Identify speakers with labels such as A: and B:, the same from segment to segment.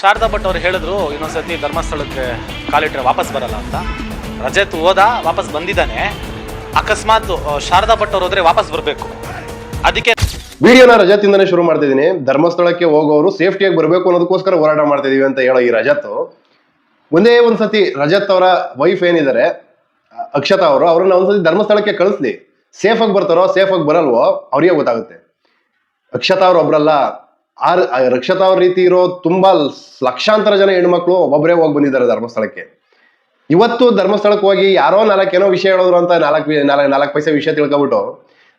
A: ಶಾರದಾ ಭಟ್ ಅವ್ರು ಹೇಳಿದ್ರು ಇನ್ನೊಂದ್ಸತಿ ಧರ್ಮಸ್ಥಳಕ್ಕೆ ಕಾಲಿಟ್ರೆ ವಾಪಸ್ ಬರಲ್ಲ ಅಂತ. ರಜತ್ ಹೋದ, ವಾಪಸ್ ಬಂದಿದ್ದಾನೆ. ಅಕಸ್ಮಾತ್ ಶಾರದಾ ಭಟ್ ಅವ್ರು ಹೋದ್ರೆ ವಾಪಸ್ ಬರಬೇಕು. ಅದಕ್ಕೆ
B: ವಿಡಿಯೋನ ರಜತಿಂದನೇ ಶುರು ಮಾಡ್ತಿದ್ದೀನಿ ಧರ್ಮಸ್ಥಳಕ್ಕೆ ಹೋಗೋರು ಸೇಫ್ಟಿಯಾಗಿ ಬರಬೇಕು ಅನ್ನೋದಕ್ಕೋಸ್ಕರ ಹೋರಾಟ ಮಾಡ್ತಿದೀವಿ ಅಂತ ಹೇಳೋ ಈ ರಜತ್. ಒಂದೇ ಒಂದ್ಸತಿ ರಜತ್ ಅವರ ವೈಫ್ ಏನಿದ್ದಾರೆ ಅಕ್ಷತ ಅವರು, ಅವ್ರನ್ನ ಒಂದ್ಸತಿ ಧರ್ಮಸ್ಥಳಕ್ಕೆ ಕಳಿಸ್ಲಿ. ಸೇಫ್ ಆಗಿ ಬರ್ತಾರೋ ಸೇಫ್ ಆಗಿ ಬರಲ್ವೋ, ಅವ್ರಿಗೆ ಗೊತ್ತಾಗುತ್ತೆ. ಅಕ್ಷತಾ ಅವ್ರು ಒಬ್ರಲ್ಲ ಆ ರಕ್ಷತಾ ಅವ್ರ ರೀತಿ ಇರೋ ತುಂಬಾ ಲಕ್ಷಾಂತರ ಜನ ಹೆಣ್ಮಕ್ಳು ಒಬ್ಬೊಬ್ಬರೇ ಹೋಗಿ ಬಂದಿದ್ದಾರೆ ಧರ್ಮಸ್ಥಳಕ್ಕೆ. ಇವತ್ತು ಧರ್ಮಸ್ಥಳಕ್ಕೆ ಹೋಗಿ ಯಾರೋ ನಾಲ್ಕು ಏನೋ ವಿಷಯ ಹೇಳೋದ್ರು ಅಂತ ನಾಲ್ಕು ನಾಲ್ಕು ಪೈಸೆ ವಿಷಯ ತಿಳ್ಕೊಬಿಟ್ಟು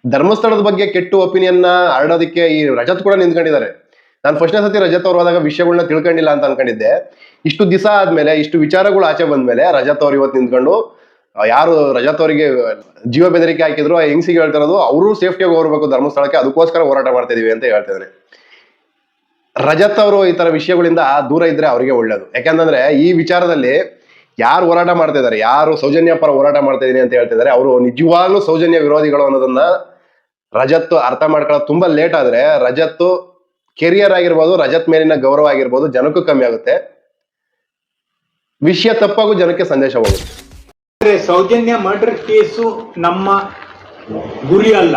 B: ಧರ್ಮಸ್ಥಳದ ಬಗ್ಗೆ ಕೆಟ್ಟು ಒಪಿನಿಯನ್ನ ಹರಡೋದಕ್ಕೆ ಈ ರಜತ್ ಕೂಡ ನಿಂತ್ಕೊಂಡಿದ್ದಾರೆ. ನಾನು ಫಸ್ಟ್ನೇ ಸತಿ ರಜತ್ ಅವ್ರು ಹೋದಾಗ ವಿಷಯಗಳನ್ನ ತಿಳ್ಕೊಂಡಿಲ್ಲ ಅಂತ ಅನ್ಕೊಂಡಿದ್ದೆ. ಇಷ್ಟು ದಿವಸ ಆದ್ಮೇಲೆ, ಇಷ್ಟು ವಿಚಾರಗಳು ಆಚೆ ಬಂದ್ಮೇಲೆ ರಜತ್ ಅವ್ರು ಇವತ್ತು ನಿಂತ್ಕೊಂಡು ಯಾರು ರಜತ್ ಅವರಿಗೆ ಜೀವ ಬೆದರಿಕೆ ಹಾಕಿದ್ರು ಹೆಂಗ್ಸಿಗೆ ಹೇಳ್ತಿರೋದು ಅವರು ಸೇಫ್ಟಿಯಾಗಿ ಹೋಗ್ಬೇಕು ಧರ್ಮಸ್ಥಳಕ್ಕೆ, ಅದಕ್ಕೋಸ್ಕರ ಹೋರಾಟ ಮಾಡ್ತಾ ಇದೀವಿ ಅಂತ ಹೇಳ್ತಿದ್ದಾನೆ ರಜತ್ ಅವರು ಈ ತರ ವಿಷಯಗಳಿಂದ ದೂರ ಇದ್ರೆ ಅವರಿಗೆ ಒಳ್ಳೇದು. ಯಾಕಂತಂದ್ರೆ ಈ ವಿಚಾರದಲ್ಲಿ ಯಾರು ಹೋರಾಟ ಮಾಡ್ತಾ ಇದ್ದಾರೆ, ಯಾರು ಸೌಜನ್ಯ ಪರ ಹೋರಾಟ ಮಾಡ್ತಾ ಇದೀನಿ ಅಂತ ಹೇಳ್ತಿದ್ದಾರೆ, ಅವರು ನಿಜವಾಗ್ಲೂ ಸೌಜನ್ಯ ವಿರೋಧಿಗಳು ಅನ್ನೋದನ್ನ ರಜತ್ ಅರ್ಥ ಮಾಡ್ಕೊಳ್ಳೋದು ತುಂಬಾ ಲೇಟ್ ಆದ್ರೆ ರಜತ್ ಕೆರಿಯರ್ ಆಗಿರ್ಬೋದು, ರಜತ್ ಮೇಲಿನ ಗೌರವ ಆಗಿರ್ಬೋದು ಜನಕ್ಕೂ ಕಮ್ಮಿ ಆಗುತ್ತೆ. ವಿಷಯ ತಪ್ಪಾಗೂ ಜನಕ್ಕೆ ಸಂದೇಶ ಹೋಗುತ್ತೆ.
C: ಸೌಜನ್ಯ ಮರ್ಡರ್ ಕೇಸು ನಮ್ಮ ಗುರಿ ಅಲ್ಲ.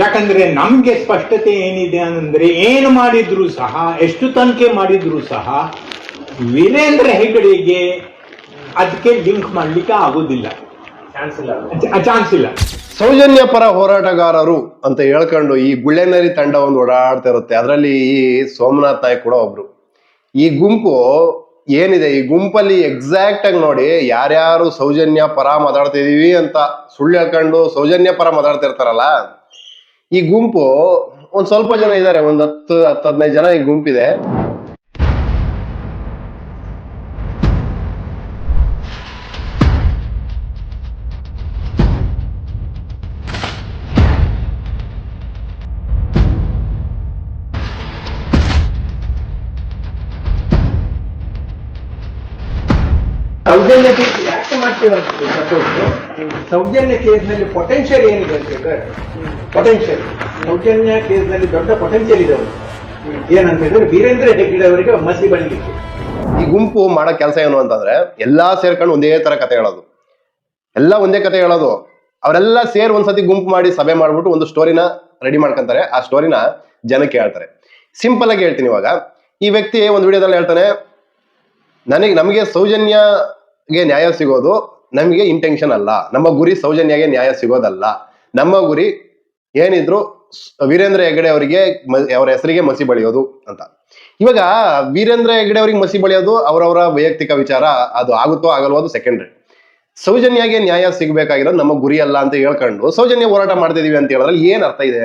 C: ಯಾಕಂದ್ರೆ ನಮ್ಗೆ ಸ್ಪಷ್ಟತೆ ಏನಿದೆ ಅಂದ್ರೆ ಏನು ಮಾಡಿದ್ರು ಸಹ ಎಷ್ಟು ತನಿಖೆ ಮಾಡಿದ್ರು ಸಹ ವೀರೇಂದ್ರ ಹೆಗಡೆಗೆ ಅದಕ್ಕೆ ಲಿಂಕ್ ಮಾಡ್ಲಿಕ್ಕೆ ಆಗೋದಿಲ್ಲ. ಚಾನ್ಸ್ ಇಲ್ಲ
B: ಸೌಜನ್ಯ ಪರ ಹೋರಾಟಗಾರರು ಅಂತ ಹೇಳ್ಕೊಂಡು ಈ ಗುಳ್ಳೆನರಿ ತಂಡ ಒಂದು ಓಡಾಡ್ತಾ ಇರುತ್ತೆ. ಅದರಲ್ಲಿ ಈ ಸೋಮನಾಥ್ ನಾಯ್ಕ್ ಕೂಡ ಒಬ್ರು. ಈ ಗುಂಪು ಏನಿದೆ? ಈ ಗುಂಪಲ್ಲಿ ಎಕ್ಸಾಕ್ಟ್ ಆಗಿ ನೋಡಿ ಯಾರ್ಯಾರು ಸೌಜನ್ಯ ಪರ ಮಾತಾಡ್ತಿದೀವಿ ಅಂತ ಸುಳ್ಳು ಹೇಳ್ಕೊಂಡು ಸೌಜನ್ಯ ಪರ ಮಾತಾಡ್ತಾ ಇರ್ತಾರಲ್ಲ ಈ ಗುಂಪು ಒಂದ್ ಸ್ವಲ್ಪ ಜನ ಇದ್ದಾರೆ ಒಂದ್ ಹತ್ತು ಹತ್ತು ಹದಿನೈದು ಜನ ಈ ಗುಂಪಿದೆ.
D: ಯಾಕೆ ಕೇಸ್ ಸೌಜನ್ಯ ಕೇಸ್ನಲ್ಲಿ ಪೊಟೆನ್ಷಿಯಲ್ ಏನಿದೆ ಅಂತ ಪೊಟೆನ್ಷಿಯಲ್ ಸೌಜನ್ಯ ಕೇಸ್ನಲ್ಲಿ ದೊಡ್ಡ ಪೊಟೆನ್ಷಿಯಲ್ ಇದೆ ಅವರು ಏನಂತ ಹೇಳಿದ್ರೆ ವೀರೇಂದ್ರ ಹೆಗ್ಗಡೆ ಅವರಿಗೆ ಮಸಿ ಬಳಿಲಿಕ್ಕೆ.
B: ಈ ಗುಂಪು ಮಾಡೋ ಕೆಲಸ ಏನು ಅಂತಂದ್ರೆ, ಎಲ್ಲಾ ಸೇರ್ಕೊಂಡು ಒಂದೇ ತರ ಕತೆ ಹೇಳೋದು. ಎಲ್ಲ ಒಂದೇ ಕತೆ ಹೇಳೋದು. ಅವರೆಲ್ಲ ಸೇರ್ ಒಂದ್ಸತಿ ಗುಂಪು ಮಾಡಿ ಸಭೆ ಮಾಡ್ಬಿಟ್ಟು ಒಂದು ಸ್ಟೋರಿನ ರೆಡಿ ಮಾಡ್ಕೊಂತಾರೆ. ಆ ಸ್ಟೋರಿನ ಜನಕ್ಕೆ ಹೇಳ್ತಾರೆ. ಸಿಂಪಲ್ ಆಗಿ ಹೇಳ್ತೀನಿ ಇವಾಗ. ಈ ವ್ಯಕ್ತಿ ಒಂದು ವಿಡಿಯೋದಲ್ಲಿ ಹೇಳ್ತಾನೆ, ನನಗೆ, ನಮಗೆ ಸೌಜನ್ಯಗೆ ನ್ಯಾಯ ಸಿಗೋದು ನಮಗೆ ಇಂಟೆನ್ಷನ್ ಅಲ್ಲ. ನಮ್ಮ ಗುರಿ ಸೌಜನ್ಯಗೆ ನ್ಯಾಯ ಸಿಗೋದಲ್ಲ. ನಮ್ಮ ಗುರಿ ಏನಿದ್ರು ವೀರೇಂದ್ರ ಹೆಗಡೆ ಅವರಿಗೆ ಅವರ ಹೆಸರಿಗೆ ಮಸಿ ಬಳಿಯೋದು ಅಂತ. ಇವಾಗ ವೀರೇಂದ್ರ ಹೆಗಡೆ ಅವರಿಗೆ ಮಸಿ ಬಳಿಯೋದು ಅವರವರ ವೈಯಕ್ತಿಕ ವಿಚಾರ ಅದು ಆಗುತ್ತೋ ಆಗಲ್ವೋ ಅದು ಸೆಕೆಂಡ್ರಿ ಸೌಜನ್ಯಗೆ ನ್ಯಾಯ ಸಿಗಬೇಕಾಗಿರೋದು ನಮ್ಮ ಗುರಿ ಅಲ್ಲ ಅಂತ ಹೇಳ್ಕೊಂಡು ಸೌಜನ್ಯ ಹೋರಾಟ ಮಾಡ್ತಿದೀವಿ ಅಂತ ಹೇಳಿದ್ರೆ ಏನ್ ಅರ್ಥ ಇದೆ?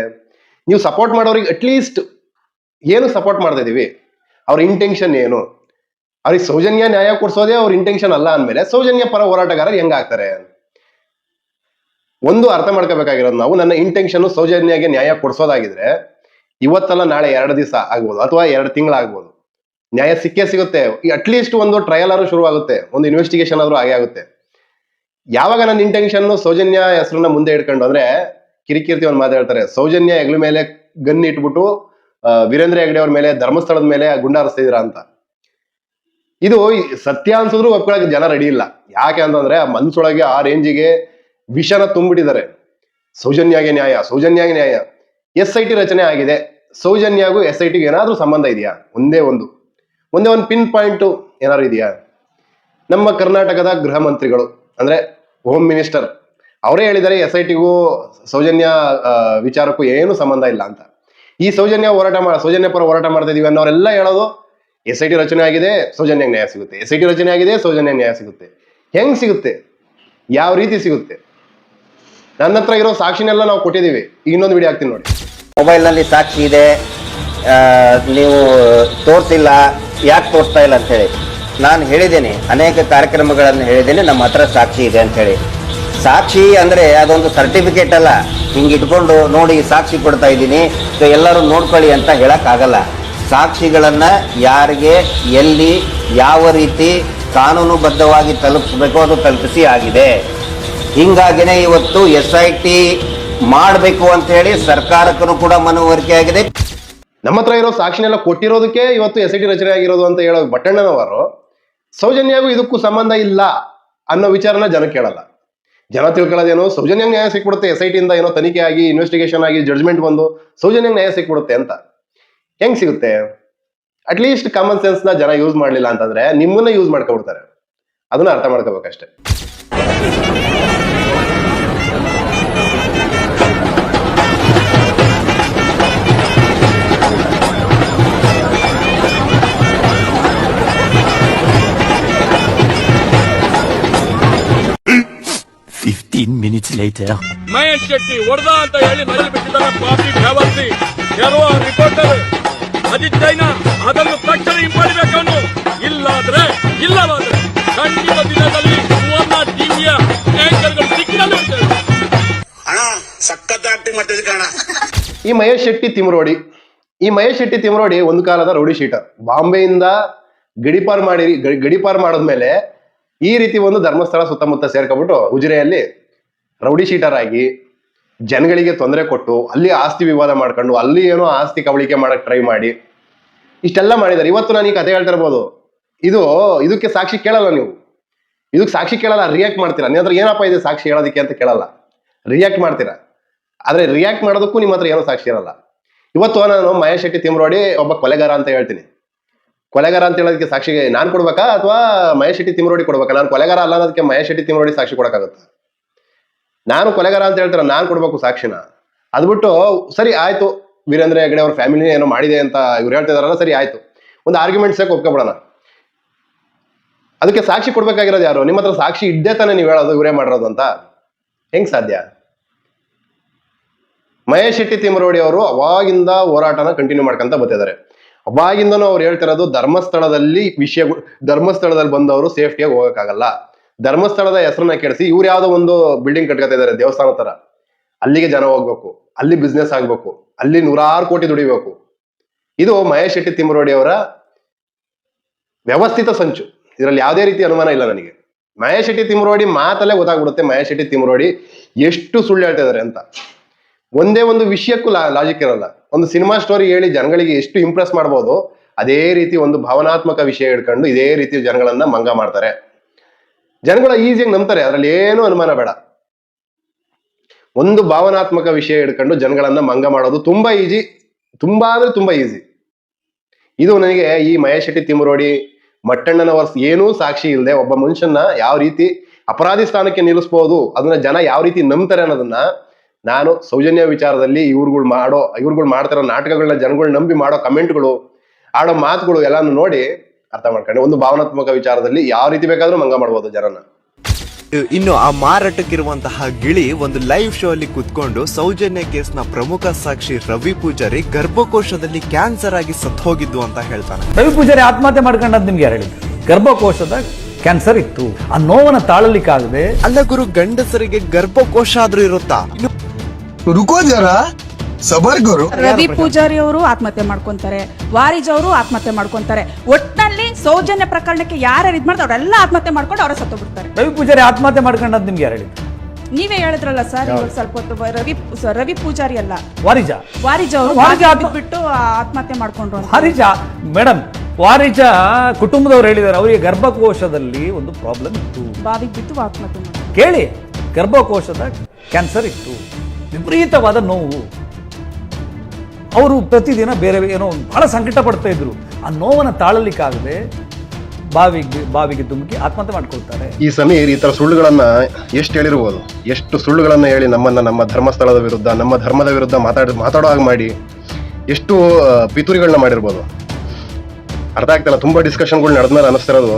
B: ನೀವು ಸಪೋರ್ಟ್ ಮಾಡೋರಿಗೆ ಅಟ್ಲೀಸ್ಟ್ ಏನು ಸಪೋರ್ಟ್ ಮಾಡ್ತಾ ಇದೀವಿ ಅವ್ರ ಇಂಟೆನ್ಷನ್ ಏನು? ಅವ್ರಿಗೆ ಸೌಜನ್ಯ ನ್ಯಾಯ ಕೊಡ್ಸೋದೇ ಅವ್ರ ಇಂಟೆನ್ಷನ್ ಅಲ್ಲ ಅಂದ್ಮೇಲೆ ಸೌಜನ್ಯ ಪರ ಹೋರಾಟಗಾರರು ಹೆಂಗಾಗ್ತಾರೆ ಒಂದು ಅರ್ಥ ಮಾಡ್ಕೋಬೇಕಾಗಿರೋದು ನಾವು, ನನ್ನ ಇಂಟೆನ್ಷನ್ ಸೌಜನ್ಯಗೆ ನ್ಯಾಯ ಕೊಡ್ಸೋದಾಗಿದ್ರೆ ಇವತ್ತಲ್ಲ ನಾಳೆ ಎರಡು ದಿವಸ ಆಗ್ಬೋದು, ಅಥವಾ ಎರಡು ತಿಂಗಳಾಗ್ಬೋದು ನ್ಯಾಯ ಸಿಕ್ಕೇ ಸಿಗುತ್ತೆ. ಅಟ್ಲೀಸ್ಟ್ ಒಂದು ಟ್ರಯಲ್ ಆದ್ರೂ ಶುರುವಾಗುತ್ತೆ, ಒಂದು ಇನ್ವೆಸ್ಟಿಗೇಷನ್ ಆದ್ರೂ ಆಗೇ ಆಗುತ್ತೆ. ಯಾವಾಗ ನನ್ನ ಇಂಟೆನ್ಷನ್ ಸೌಜನ್ಯ ಹೆಸರನ್ನ ಮುಂದೆ ಇಟ್ಕೊಂಡು ಅಂದ್ರೆ ಕಿರಿಕಿರ್ತಿ ಒಂದು ಮಾತಾಡ್ತಾರೆ ಸೌಜನ್ಯ ಹೆಗ್ಲ ಮೇಲೆ ಗನ್ ಇಟ್ಬಿಟ್ಟು ವೀರೇಂದ್ರ ಹೆಗ್ಡೆ ಅವ್ರ ಮೇಲೆ, ಧರ್ಮಸ್ಥಳದ ಮೇಲೆ ಗುಂಡಾರಿಸ್ತಿದ್ರ ಅಂತ. ಇದು ಸತ್ಯ ಅನ್ಸಿದ್ರು ಒಪ್ಕೊಳಕ್ ಜನ ರೆಡಿ ಇಲ್ಲ. ಯಾಕೆ ಅಂತಂದ್ರೆ ಆ ಮನ್ಸೊಳಗೆ ಆ ರೇಂಜಿಗೆ ವಿಷನ ತುಂಬಿಟ್ಟಿದ್ದಾರೆ ಸೌಜನ್ಯಾಗೆ ನ್ಯಾಯ ಸೌಜನ್ಯಾಗೆ ನ್ಯಾಯ. ಎಸ್ ಐ ಟಿ ರಚನೆ ಆಗಿದೆ. ಸೌಜನ್ಯಗೂ ಎಸ್ ಐ ಟಿಗೆ ಏನಾದ್ರೂ ಸಂಬಂಧ ಇದೆಯಾ? ಒಂದೇ ಒಂದು. ಒಂದೇ ಒಂದು ಪಿನ್ ಪಾಯಿಂಟ್ ಏನಾದ್ರು ಇದೆಯಾ? ನಮ್ಮ ಕರ್ನಾಟಕದ ಗೃಹ ಮಂತ್ರಿಗಳು, ಅಂದ್ರೆ ಹೋಮ್ ಮಿನಿಸ್ಟರ್ ಅವರೇ ಹೇಳಿದ್ದಾರೆ ಎಸ್ ಐ ಟಿಗೂ ಸೌಜನ್ಯ ವಿಚಾರಕ್ಕೂ ಏನು ಸಂಬಂಧ ಇಲ್ಲ ಅಂತ. ಈ ಸೌಜನ್ಯ ಹೋರಾಟ ಮಾಡ ಸೌಜನ್ಯ ಪರ ಹೋರಾಟ ಮಾಡ್ತಾ ಇದೀವಿ ಅನ್ನೋರೆಲ್ಲ ಹೇಳೋದು ಎಸ್ ಐ ಟಿ ರಚನೆ ಆಗಿದೆ, ಸೌಜನ್ಯ ನ್ಯಾಯ ಸಿಗುತ್ತೆ. ಎಸ್ ಐ ಟಿ ರಚನೆ ಆಗಿದೆ, ಸೌಜನ್ಯ ನ್ಯಾಯ ಸಿಗುತ್ತೆ. ಹೆಂಗ್ ಸಿಗುತ್ತೆ? ಯಾವ ರೀತಿ ಸಿಗುತ್ತೆ? ನನ್ನ ಹತ್ರ ಇರೋ ಸಾಕ್ಷಿನೆಲ್ಲ ನಾವು ಕೊಟ್ಟಿದ್ದೀವಿ. ಇನ್ನೊಂದು ವಿಡಿಯೋ ಹಾಕ್ತೀನಿ ನೋಡಿ.
E: ಮೊಬೈಲ್ನಲ್ಲಿ ಸಾಕ್ಷಿ ಇದೆ. ನೀವು ತೋರಿಸಿಲ್ಲ, ಯಾಕೆ ತೋರಿಸ್ತಾ ಇಲ್ಲ ಅಂತ ಹೇಳಿ. ನಾನು ಹೇಳಿದ್ದೇನೆ, ಅನೇಕ ಕಾರ್ಯಕ್ರಮಗಳನ್ನು ಹೇಳಿದ್ದೇನೆ, ನಮ್ಮ ಹತ್ರ ಸಾಕ್ಷಿ ಇದೆ ಅಂತ ಹೇಳಿ. ಸಾಕ್ಷಿ ಅಂದರೆ ಅದೊಂದು ಸರ್ಟಿಫಿಕೇಟ್ ಅಲ್ಲ. ಹಿಂಗೆ ಇಟ್ಕೊಂಡು ನೋಡಿ ಸಾಕ್ಷಿ ಕೊಡ್ತಾ ಇದ್ದೀನಿ. ಸೊ ಎಲ್ಲರೂ ನೋಡ್ಕೊಳ್ಳಿ ಅಂತ ಹೇಳೋಕ್ಕಾಗಲ್ಲ. ಸಾಕ್ಷಿಗಳನ್ನು ಯಾರಿಗೆ, ಎಲ್ಲಿ, ಯಾವ ರೀತಿ ಕಾನೂನುಬದ್ಧವಾಗಿ ತಲುಪಿಸಬೇಕು ಅದು ತಲುಪಿಸಿ ಆಗಿದೆ. ಹೀಗಾಗಿನೇ ಇವತ್ತು ಎಸ್ ಐ ಟಿ ಮಾಡಬೇಕು ಅಂತ ಹೇಳಿ ಸರ್ಕಾರಕ್ಕೂ ಕೂಡ ಮನವರಿಕೆ ಆಗಿದೆ.
B: ನಮ್ಮ ಹತ್ರ ಇರೋ ಸಾಕ್ಷಿನೆಲ್ಲ ಕೊಟ್ಟಿರೋದಕ್ಕೆ ಇವತ್ತು ಎಸ್ ಐ ಟಿ ರಚನೆ ಆಗಿರೋದು ಅಂತ ಹೇಳೋ ಬಟ್ಟಣ್ಣನವರು ಸೌಜನ್ಯಗೂ ಇದಕ್ಕೂ ಸಂಬಂಧ ಇಲ್ಲ ಅನ್ನೋ ವಿಚಾರನ ಜನ ಕೇಳಲ್ಲ. ಜನ ತಿಳ್ಕೊಳ್ಳೋದೇನು ಸೌಜನ್ಯ ನ್ಯಾಯ ಸಿಕ್ಬಿಡುತ್ತೆ ಎಸ್ ಐ ಟಿಯಿಂದ ಏನೋ ತನಿಖೆ ಆಗಿ ಇನ್ವೆಸ್ಟಿಗೇಷನ್ ಆಗಿ ಜಡ್ಜ್ಮೆಂಟ್ ಬಂದು ಸೌಜನ್ಯ ನ್ಯಾಯ ಸಿಕ್ಬಿಡುತ್ತೆ ಅಂತ. ಹೆಂಗ್ ಸಿಗುತ್ತೆ? ಅಟ್ಲೀಸ್ಟ್ ಕಾಮನ್ ಸೆನ್ಸ್ನ ಜನ ಯೂಸ್ ಮಾಡ್ಲಿಲ್ಲ ಅಂತಂದ್ರೆ ನಿಮ್ಮನ್ನ ಯೂಸ್ ಮಾಡ್ಕೊಬಿಡ್ತಾರೆ. ಅದನ್ನ ಅರ್ಥ ಮಾಡ್ಕೋಬೇಕಷ್ಟೇ.
F: Fifteen minutes later.
G: Mahesh Shetty ಹೊಡೆದ ಅಂತ ಹೇಳಿ ನಲ್ಲಿ ಬಿಟ್ಟಿದ್ದಾರೆ ಪಾಪಿ ಭ್ಯಾವರ್ತಿ ಯಾರೋ ರಿಪೋರ್ಟರ್ ಅಜಿತ್ ಜೈನ ಅದನ್ನು ತಕ್ಷಣ ಹಿಂಪಡಿಬೇಕು ಅವನು ಇಲ್ಲಾದ್ರೆ ಇಲ್ಲವಾದ್ರೆ ಖಂಡಿತ ದಿನದಲ್ಲಿ ಸುವರ್ಣ ಟಿವಿಯ ಟ್ಯಾಂಕರ್ಗಳು ಸಿಕ್ಕಿರಲು
H: ಅಣ್ಣ ಸಖತ್ ಆಕ್ಟಿಂಗ್ ಮಾಡ್ತಿದ್ದೆ ಕಣ
B: ಈ ಮಹೇಶ್ ಶೆಟ್ಟಿ ತಿಮ್ರೋಡಿ ಈ ಮಹೇಶ್ ಶೆಟ್ಟಿ ತಿಮ್ರೋಡಿ ಒಂದು ಕಾಲದ ರೌಡಿ ಶೀಟರ್ ಬಾಂಬೆಯಿಂದ ಗಡಿಪಾರ್ ಮಾಡಿ ಗಡಿಪಾರ್ ಮಾಡಿದ್ಮೇಲೆ ಈ ರೀತಿ ಒಂದು ಧರ್ಮಸ್ಥಳ ಸುತ್ತಮುತ್ತ ಸೇರ್ಕೊಂಡ್ಬಿಟ್ಟು ಉಜಿರೆಯಲ್ಲಿ ರೌಡಿ ಶೀಟರ್ ಆಗಿ ಜನಗಳಿಗೆ ತೊಂದರೆ ಕೊಟ್ಟು ಅಲ್ಲಿ ಆಸ್ತಿ ವಿವಾದ ಮಾಡ್ಕೊಂಡು ಅಲ್ಲಿ ಏನೋ ಆಸ್ತಿ ಕವಳಿಕೆ ಮಾಡಕ್ ಟ್ರೈ ಮಾಡಿ ಇಷ್ಟೆಲ್ಲ ಮಾಡಿದ್ದಾರೆ. ಇವತ್ತು ನಾನು ಈ ಕತೆ ಹೇಳ್ತಾ ಇರ್ಬೋದು. ಇದು, ಇದಕ್ಕೆ ಸಾಕ್ಷಿ ಕೇಳಲ್ಲ ನೀವು. ಇದಕ್ಕೆ ಸಾಕ್ಷಿ ಕೇಳಲ್ಲ ರಿಯಾಕ್ಟ್ ಮಾಡ್ತೀರಾ? ನಿಮ್ಮ ಹತ್ರ ಏನಪ್ಪ ಇದೆ ಸಾಕ್ಷಿ ಹೇಳೋದಕ್ಕೆ ಅಂತ ಕೇಳಲ್ಲ. ರಿಯಾಕ್ಟ್ ಮಾಡ್ತೀರಾ? ಆದ್ರೆ ರಿಯಾಕ್ಟ್ ಮಾಡೋದಕ್ಕೂ ನಿಮ್ಮ ಹತ್ರ ಏನೋ ಸಾಕ್ಷಿ ಇರಲ್ಲ. ಇವತ್ತು ನಾನು ಮಹೇಶ್ ಶೆಟ್ಟಿ ತಿಮ್ರೋಡಿ ಒಬ್ಬ ಕೊಲೆಗಾರ ಅಂತ ಹೇಳ್ತೀನಿ. ಕೊಲೆಗಾರ ಅಂತ ಹೇಳೋದಕ್ಕೆ ಸಾಕ್ಷಿಗೆ ನಾನು ಕೊಡ್ಬೇಕಾ ಅಥವಾ ಮಹೇಶ್ ಶೆಟ್ಟಿ ತಿಮ್ರೋಡಿ ಕೊಡ್ಬೇಕಾ? ನಾನು ಕೊಲೆಗಾರ ಅಲ್ಲ ಅನ್ನೋದಕ್ಕೆ ಮಹೇಶ್ ಶೆಟ್ಟಿ ತಿಮ್ರೋಡಿ ಸಾಕ್ಷಿ ಕೊಡಕ್ಕಾಗುತ್ತೆ? ನಾನು ಕೊಲೆಗಾರ ಅಂತ ಹೇಳ್ತಾರೆ, ನಾನು ಕೊಡ್ಬೇಕು ಸಾಕ್ಷಿನ. ಅದ್ಬಿಟ್ಟು ಸರಿ ಆಯ್ತು ವೀರೇಂದ್ರ ಹೆಗಡೆ ಅವ್ರ ಫ್ಯಾಮಿಲಿ ಏನೋ ಮಾಡಿದೆ ಅಂತ ಇವ್ರು ಹೇಳ್ತಾ ಇದಾರಲ್ಲ, ಸರಿ ಆಯ್ತು. ಒಂದು ಆರ್ಗ್ಯುಮೆಂಟ್ ಸಾಕು ಒಪ್ಕೊಬಿಡೋಣ. ಅದಕ್ಕೆ ಸಾಕ್ಷಿ ಕೊಡ್ಬೇಕಾಗಿರೋದು ಯಾರು? ನಿಮ್ಮ ಹತ್ರ ಸಾಕ್ಷಿ ಇದ್ದೇ ತಾನೇ ನೀವು ಹೇಳೋದು, ಇವರೇ ಮಾಡಿರೋದು ಅಂತ. ಹೆಂಗ್ ಸಾಧ್ಯ? ಮಹೇಶ್ ಶೆಟ್ಟಿ ತಿಮ್ಮರೋಡಿ ಅವರು ಅವಾಗಿಂದ ಹೋರಾಟನ ಕಂಟಿನ್ಯೂ ಮಾಡ್ಕೊಂತ ಬರ್ತಿದ್ದಾರೆ ಅವಾಗಿಂದನೂ ಅವ್ರು ಹೇಳ್ತಿರೋದು, ಧರ್ಮಸ್ಥಳದಲ್ಲಿ ವಿಷಯ ಧರ್ಮಸ್ಥಳದಲ್ಲಿ ಬಂದವರು ಸೇಫ್ಟಿಯಾಗಿ ಹೋಗಕ್ಕಾಗಲ್ಲ. ಧರ್ಮಸ್ಥಳದ ಹೆಸರನ್ನ ಕೆಡಿಸಿ ಇವ್ರು ಯಾವ್ದೋ ಒಂದು ಬಿಲ್ಡಿಂಗ್ ಕಟ್ಕೊತಾ ಇದಾರೆ, ದೇವಸ್ಥಾನ ತರ. ಅಲ್ಲಿಗೆ ಜನ ಹೋಗ್ಬೇಕು, ಅಲ್ಲಿ ಬಿಸ್ನೆಸ್ ಆಗ್ಬೇಕು, ಅಲ್ಲಿ ನೂರಾರು ಕೋಟಿ ದುಡಿಬೇಕು. ಇದು ಮಹೇಶ್ ಶೆಟ್ಟಿ ತಿಮ್ಮರೋಡಿ ಅವರ ವ್ಯವಸ್ಥಿತ ಸಂಚು. ಇದರಲ್ಲಿ ಯಾವುದೇ ರೀತಿ ಅನುಮಾನ ಇಲ್ಲ ನನಗೆ. ಮಹೇಶ್ ಶೆಟ್ಟಿ ತಿಮ್ಮರೋಡಿ ಮಾತಲ್ಲೇ ಗೊತ್ತಾಗ್ಬಿಡುತ್ತೆ, ಮಹೇಶ್ ಶೆಟ್ಟಿ ತಿಮ್ಮರೋಡಿ ಎಷ್ಟು ಸುಳ್ಳು ಹೇಳ್ತಾ ಇದಾರೆ ಅಂತ. ಒಂದೇ ಒಂದು ವಿಷಯಕ್ಕೂ ಲಾಜಿಕ್ ಇರಲ್ಲ. ಒಂದು ಸಿನಿಮಾ ಸ್ಟೋರಿ ಹೇಳಿ ಜನಗಳಿಗೆ ಎಷ್ಟು ಇಂಪ್ರೆಸ್ ಮಾಡ್ಬೋದು, ಅದೇ ರೀತಿ ಒಂದು ಭಾವನಾತ್ಮಕ ವಿಷಯ ಹಿಡ್ಕೊಂಡು ಇದೇ ರೀತಿ ಜನಗಳನ್ನ ಮಂಗ ಮಾಡ್ತಾರೆ. ಜನಗಳ ಈಸಿಯಾಗಿ ನಂಬ್ತಾರೆ, ಅದರಲ್ಲಿ ಏನು ಅನುಮಾನ ಬೇಡ. ಒಂದು ಭಾವನಾತ್ಮಕ ವಿಷಯ ಹಿಡ್ಕೊಂಡು ಜನಗಳನ್ನ ಮಂಗ ಮಾಡೋದು ತುಂಬಾ ಈಜಿ ತುಂಬಾ ಅಂದ್ರೆ ತುಂಬಾ ಈಸಿ ಇದು ನನಗೆ ಈ ಮಹೇಶ್ ಶೆಟ್ಟಿ ತಿಮ್ಮರೋಡಿ ಮಟ್ಟಣ್ಣನವರ್ ಏನೂ ಸಾಕ್ಷಿ ಇಲ್ಲದೆ ಒಬ್ಬ ಮನುಷ್ಯನ ಯಾವ ರೀತಿ ಅಪರಾಧಿ ಸ್ಥಾನಕ್ಕೆ ನಿಲ್ಲಿಸಬಹುದು ಅದನ್ನ ಜನ ಯಾವ ರೀತಿ ನಂಬ್ತಾರೆ ಅನ್ನೋದನ್ನ ನಾನು ಸೌಜನ್ಯ ವಿಚಾರದಲ್ಲಿ ಇವ್ರುಗಳು ಮಾಡೋ, ಇವ್ರುಗಳು ಮಾಡ್ತಿರೋ ನಾಟಕಗಳನ್ನ ಜನಗಳು ನಂಬಿ ಮಾಡೋ ಕಮೆಂಟ್ಗಳು ಆಡೋ ಮಾತುಗಳು ಎಲ್ಲಾನು ನೋಡಿ ಅರ್ಥ ಮಾಡ್ಕೊಂಡೆ. ಒಂದು ಭಾವನಾತ್ಮಕ ವಿಚಾರದಲ್ಲಿ ಯಾವ ರೀತಿ ಬೇಕಾದ್ರೂ ಮಂಗ ಮಾಡ್ಬೋದು ಜನನ.
I: ಇನ್ನು ಆ ಮಾರಾಟಕ್ಕಿರುವಂತಹ ಗಿಳಿ ಒಂದು ಲೈವ್ ಶೋ ಅಲ್ಲಿ ಕುತ್ಕೊಂಡು ಸೌಜನ್ಯ ಕೇಸ್ನ ಪ್ರಮುಖ ಸಾಕ್ಷಿ ರವಿ ಪೂಜಾರಿ ಗರ್ಭಕೋಶದಲ್ಲಿ ಕ್ಯಾನ್ಸರ್ ಆಗಿ ಸತ್ತು ಹೋಗಿದ್ದು ಅಂತ ಹೇಳ್ತಾನೆ.
J: ರವಿ ಪೂಜಾರಿ ಆತ್ಮಹತ್ಯೆ ಮಾಡ್ಕೊಂಡದ್ ನಿಮ್ಗೆ ಯಾರು ಹೇಳಿದ್ರು ಗರ್ಭಕೋಶದ ಕ್ಯಾನ್ಸರ್ ಇತ್ತು. ಆ ನೋವನ್ನ ತಾಳಲಿಕ್ಕಾಗದೆ
I: ಅಲ್ಲ ಗುರು ಗಂಡಸರಿಗೆ ಗರ್ಭಕೋಶ ಆದ್ರೂ ಇರುತ್ತಾ?
H: ರುಕೋ ಜರ? ಸಬರ್ ಗುರು
K: ರವಿ ಪೂಜಾರಿ ಅವರು ಆತ್ಮಹತ್ಯೆ ಮಾಡ್ಕೊಂತಾರೆ ವಾರಿಜ್ ಅವರು ಆತ್ಮಹತ್ಯೆ ಮಾಡ್ಕೊಂತಾರೆ. ಒಟ್ಟಿನಲ್ಲಿ ಸೌಜನ್ಯ ಪ್ರಕರಣಕ್ಕೆ ಯಾರ್ಯಾರು ಇದ್ ಮಾಡ್ತಾರೆ ಅವರೆಲ್ಲ ಆತ್ಮಹತ್ಯೆ ಮಾಡ್ಕೊಂಡು ಅವರ ಸತ್ತು ಬಿಡ್ತಾರೆ.
J: ರವಿ ಪೂಜಾರಿ ಆತ್ಮಹತ್ಯೆ ಮಾಡ್ಕೊಂಡಂತ ನಿಮ್ಗೆ ಯಾರು ಹೇಳಿದ್ರು
K: ನೀವೇ ಹೇಳಿದ್ರಲ್ಲ ಸರ್ ಇವಾಗ ಸ್ವಲ್ಪ ಹೊತ್ತು ಬ- ರವಿ ಸ- ರವಿ ಪೂಜಾರಿ ಅಲ್ಲ.
J: ವಾರಿಜ?
K: ವಾರಿಜ್ ಅವರು
J: ವಾರಿಜ ಆತ್ಮ-
K: ಬಿಟ್ಟು ಆತ್ಮಹತ್ಯೆ ಮಾಡ್ಕೊಂಡ್ರು ಅಂತ.
J: ವಾರಿಜ ಮೇಡಮ್ ವಾರಿಜ ಕುಟುಂಬದವ್ರು ಹೇಳಿದ್ದಾರೆ ಅವರಿಗೆ ಗರ್ಭಕೋಶದಲ್ಲಿ ಒಂದು ಪ್ರಾಬ್ಲಮ್ ಇತ್ತು.
K: ಬಾವಿಗೆ ಬಿದ್ದು ಆತ್ಮಹತ್ಯೆ
J: ಕೇಳಿ ಗರ್ಭಕೋಶದ ಕ್ಯಾನ್ಸರ್ ಇತ್ತು. ವಿಪರೀತವಾದ ನೋವು. ಅವರು ಪ್ರತಿದಿನ ಬೇರೆ ಏನೋ ಬಹಳ ಸಂಕಟ ಪಡ್ತಾ ಇದ್ರು. ಆ ನೋವನ್ನು ತಾಳಲಿಕ್ಕಾಗದೆ ಬಾವಿಗೆ ಬಾವಿಗೆ ಧುಮುಕಿ ಆತ್ಮಹತ್ಯೆ ಮಾಡ್ಕೊಳ್ತಾರೆ.
B: ಈ ಸಮೀರ್ ಈ ತರ ಸುಳ್ಳುಗಳನ್ನ ಎಷ್ಟು ಹೇಳಿರ್ಬೋದು? ಎಷ್ಟು ಸುಳ್ಳುಗಳನ್ನ ಹೇಳಿ ನಮ್ಮನ್ನ ನಮ್ಮ ಧರ್ಮಸ್ಥಳದ ವಿರುದ್ಧ, ನಮ್ಮ ಧರ್ಮದ ವಿರುದ್ಧ ಮಾತಾಡ, ಮಾತಾಡೋ ಹಾಗೆ ಮಾಡಿ ಎಷ್ಟು ಪಿತೂರಿಗಳನ್ನ ಮಾಡಿರ್ಬೋದು? ಅರ್ಥ ಆಗ್ತಲ್ಲ ತುಂಬಾ ಡಿಸ್ಕಷನ್ಗಳು ನಡೆದ್ಮೇಲೆ ಅನಿಸ್ತಿರೋದು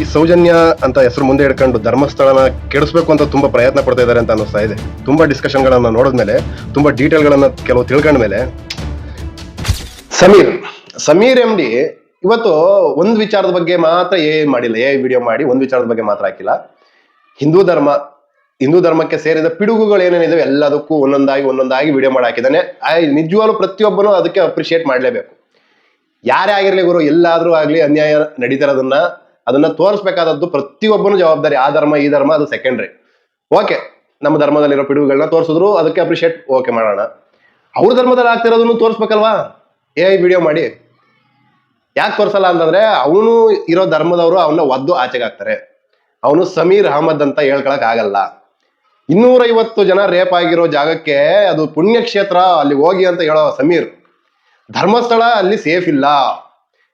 B: ಈ ಸೌಜನ್ಯ ಅಂತ ಹೆಸರು ಮುಂದೆ ಇಟ್ಕೊಂಡು ಧರ್ಮಸ್ಥಳನ ಕೆಡಿಸ್ಬೇಕು ಅಂತ ತುಂಬಾ ಪ್ರಯತ್ನ ಪಡ್ತಾ ಇದ್ದಾರೆ ಅಂತ ಅನಿಸ್ತಾ ಇದೆ. ತುಂಬಾ ಡಿಸ್ಕಷನ್ಗಳನ್ನ ನೋಡಿದ್ಮೇಲೆ ತುಂಬಾ ಡೀಟೇಲ್ಗಳನ್ನ ಕೆಲವು ತಿಳ್ಕೊಂಡ್ಮೇಲೆ ಸಮೀರ್ ಸಮೀರ್ ಎಂ ಡಿ ಇವತ್ತು ಒಂದು ವಿಚಾರದ ಬಗ್ಗೆ ಮಾತ್ರ ಏ ಮಾಡಿಲ್ಲ, ಏ ವಿಡಿಯೋ ಮಾಡಿ ಒಂದು ವಿಚಾರದ ಬಗ್ಗೆ ಮಾತ್ರ ಹಾಕಿಲ್ಲ. ಹಿಂದೂ ಧರ್ಮ, ಹಿಂದೂ ಧರ್ಮಕ್ಕೆ ಸೇರಿದ ಪಿಡುಗುಗಳು ಏನೇನಿದಾವೆ ಎಲ್ಲದಕ್ಕೂ ಒಂದೊಂದಾಗಿ ಒಂದೊಂದಾಗಿ ವಿಡಿಯೋ ಮಾಡಿ ಹಾಕಿದ್ದಾನೆ. ನಿಜವಾಗ್ಲೂ ಪ್ರತಿಯೊಬ್ಬನು ಅದಕ್ಕೆ ಅಪ್ರಿಶಿಯೇಟ್ ಮಾಡ್ಲೇಬೇಕು. ಯಾರೇ ಆಗಿರ್ಲಿ ಗುರು, ಎಲ್ಲಾದ್ರೂ ಆಗ್ಲಿ ಅನ್ಯಾಯ ನಡೀತಿರೋದನ್ನ ಅದನ್ನ ತೋರಿಸ್ಬೇಕಾದದ್ದು ಪ್ರತಿಯೊಬ್ಬನು ಜವಾಬ್ದಾರಿ, ಆ ಧರ್ಮ, ಈ ಧರ್ಮ, ಅದು ಸೆಕೆಂಡ್ರಿ ಓಕೆ ನಮ್ಮ ಧರ್ಮದಲ್ಲಿರೋ ಪಿಡುಗುಗಳನ್ನ ತೋರಿಸಿದ್ರು, ಅದಕ್ಕೆ ಅಪ್ರಿಶಿಯೇಟ್ ಓಕೆ ಮಾಡೋಣ. ಅವ್ರ ಧರ್ಮದಲ್ಲಿ ಆಗ್ತಿರೋದನ್ನು ತೋರಿಸ್ಬೇಕಲ್ವಾ? ಏ ವಿಡಿಯೋ ಮಾಡಿ. ಯಾಕೆ ತೋರಿಸಲ್ಲ ಅಂತಂದ್ರೆ, ಅವನು ಇರೋ ಧರ್ಮದವರು ಅವನ್ನ ಒದ್ದು ಆಚೆಗೆ ಹಾಕ್ತಾರೆ. ಅವನು ಸಮೀರ್ ಅಹಮದ್ ಅಂತ ಹೇಳ್ಕೊಳಕ್ ಆಗಲ್ಲ. ಇನ್ನೂರೈವತ್ತು ಜನ ರೇಪ್ ಆಗಿರೋ ಜಾಗಕ್ಕೆ ಅದು ಪುಣ್ಯಕ್ಷೇತ್ರ, ಅಲ್ಲಿ ಹೋಗಿ ಅಂತ ಹೇಳೋ ಸಮೀರ್, ಧರ್ಮಸ್ಥಳ ಅಲ್ಲಿ ಸೇಫ್ ಇಲ್ಲ.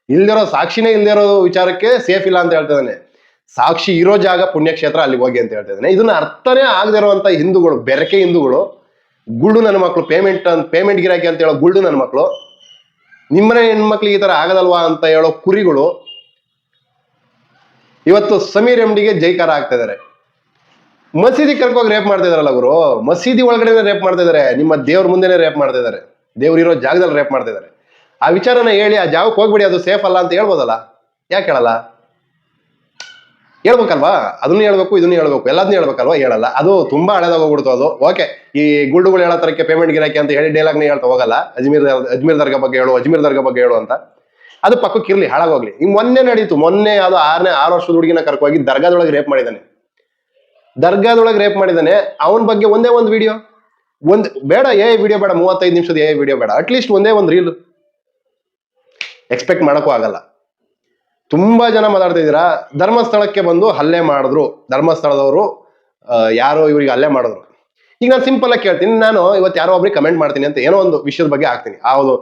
B: ಇಲ್ದಿರೋ ಸಾಕ್ಷಿನೇ ಇಲ್ದಿರೋ ವಿಚಾರಕ್ಕೆ ಸೇಫ್ ಇಲ್ಲ ಅಂತ ಹೇಳ್ತಿದ್ದಾನೆ ಸಾಕ್ಷಿ ಇರೋ ಜಾಗ ಪುಣ್ಯಕ್ಷೇತ್ರ ಅಲ್ಲಿಗೆ ಹೋಗಿ ಅಂತ ಹೇಳ್ತಿದ್ದಾನೆ ಇದನ್ನ ಅರ್ಥನೇ ಆಗದಿರುವಂತ ಹಿಂದೂಗಳು, ಬೆರಕೆ ಹಿಂದೂಗಳು, ಗುಳ್ಳು ನನ್ನ ಮಕ್ಕಳು ಪೇಮೆಂಟ್ ಪೇಮೆಂಟ್ ಗಿರಾಕಿ ಅಂತ ಹೇಳೋ ಗುಳ್ಳು ನನ್ನ ಮಕ್ಕಳು ನಿಮ್ಮನೆ ಹೆಣ್ಮಕ್ಳಿಗೆ ಈ ತರ ಆಗದಲ್ವಾ ಅಂತ ಹೇಳೋ ಕುರಿಗಳು ಇವತ್ತು ಸಮೀರ್ ಎಂಡಿಗೆ ಜೈಕಾರ ಆಗ್ತಾ ಇದಾರೆ ಮಸೀದಿ ಕರ್ಕೋಗಿ ರೇಪ್ ಮಾಡ್ತಾ ಇದಾರಲ್ಲ ಗುರು? ಮಸೀದಿ ಒಳಗಡೆ ರೇಪ್ ಮಾಡ್ತಾ ಇದಾರೆ ನಿಮ್ಮ ದೇವ್ರ ಮುಂದೆನೆ ರೇಪ್ ಮಾಡ್ತಾ ಇದಾರೆ ದೇವ್ರು ಇರೋ ಜಾಗದಲ್ಲಿ ರೇಪ್ ಮಾಡ್ತಾ ಇದಾರೆ ಆ ವಿಚಾರನ ಹೇಳಿ, ಆ ಜಾಗಕ್ಕೆ ಹೋಗ್ಬಿಡಿ, ಅದು ಸೇಫ್ ಅಲ್ಲ ಅಂತ ಹೇಳ್ಬೋದಲ್ಲ? ಯಾಕೆ ಹೇಳಲ್ಲ? ಹೇಳ್ಬೇಕಲ್ವಾ? ಅದನ್ನು ಹೇಳ್ಬೇಕು, ಇದನ್ನು ಹೇಳ್ಬೇಕು ಎಲ್ಲದನ್ನೂ ಹೇಳ್ಬೇಕಲ್ವಾ? ಹೇಳಲ್ಲ. ಅದು ತುಂಬಾ ಹಳೆದಾಗೋಗ್ಬಿಡ್ತು ಅದು. ಓಕೆ ಈ ಗುಳ್ಳುಗಳು ಹೇಳೋ ತರಕ್ಕೆ ಪೇಮೆಂಟ್ ಗಿರಾಕಿ ಅಂತ ಹೇಳಿ ಡೈಲಾಗ್ನ ಹೇಳ್ತಾ ಹೋಗಲ್ಲ. ಅಜ್ಮೀರ್ ಅಜ್ಮೀರ್ ದರ್ಗಾ ಬಗ್ಗೆ ಹೇಳು, ಅಜ್ಮೀರ್ ದರ್ಗಾ ಬಗ್ಗೆ ಹೇಳು ಅಂತ. ಅದು ಪಕ್ಕಕ್ಕೆ ಇರ್ಲಿ ಹಾಳಾಗೋಗ್ಲಿ ಹಿಂಗೆ ಮೊನ್ನೆ ನಡೀತು, ಮೊನ್ನೆ ಅದು ಆರನೇ, ಆರು ವರ್ಷದ ಹುಡುಗಿನ ಕರ್ಕೋಗಿ ದರ್ಗಾದೊಳಗೆ ರೇಪ್ ಮಾಡಿದ್ದಾನೆ. ದರ್ಗಾದೊಳಗೆ ರೇಪ್ ಮಾಡಿದ್ದಾನೆ. ಅವನ ಬಗ್ಗೆ ಒಂದೇ ಒಂದು ವಿಡಿಯೋ ಒಂದ್, ಬೇಡ, ಏ ವಿಡಿಯೋ ಬೇಡ, ಮೂವತ್ತೈದು ನಿಮಿಷದ, ಏ ವಿಡಿಯೋ ಬೇಡ. ಅಟ್ಲೀಸ್ಟ್ ಒಂದೇ ಒಂದು ರೀಲ್ ಎಕ್ಸ್ಪೆಕ್ಟ್ ಮಾಡೋಕ್ಕೂ ಆಗಲ್ಲ. ತುಂಬಾ ಜನ ಮಾತಾಡ್ತಾ ಇದ್ದೀರಾ? ಧರ್ಮಸ್ಥಳಕ್ಕೆ ಬಂದು ಹಲ್ಲೆ ಮಾಡಿದ್ರು. ಧರ್ಮಸ್ಥಳದವರು ಯಾರೋ ಇವರಿಗೆ ಹಲ್ಲೆ ಮಾಡಿದ್ರು. ಈಗ ನಾನು ಸಿಂಪಲ್ ಆಗಿ ಕೇಳ್ತೀನಿ. ನಾನು ಇವತ್ತು ಯಾರೋ ಒಬ್ರಿಗೆ ಕಮೆಂಟ್ ಮಾಡ್ತೀನಿ ಅಂತ ಏನೋ ಒಂದು ವಿಷಯದ ಬಗ್ಗೆ ಹಾಕ್ತೀನಿ. ಯಾವುದು,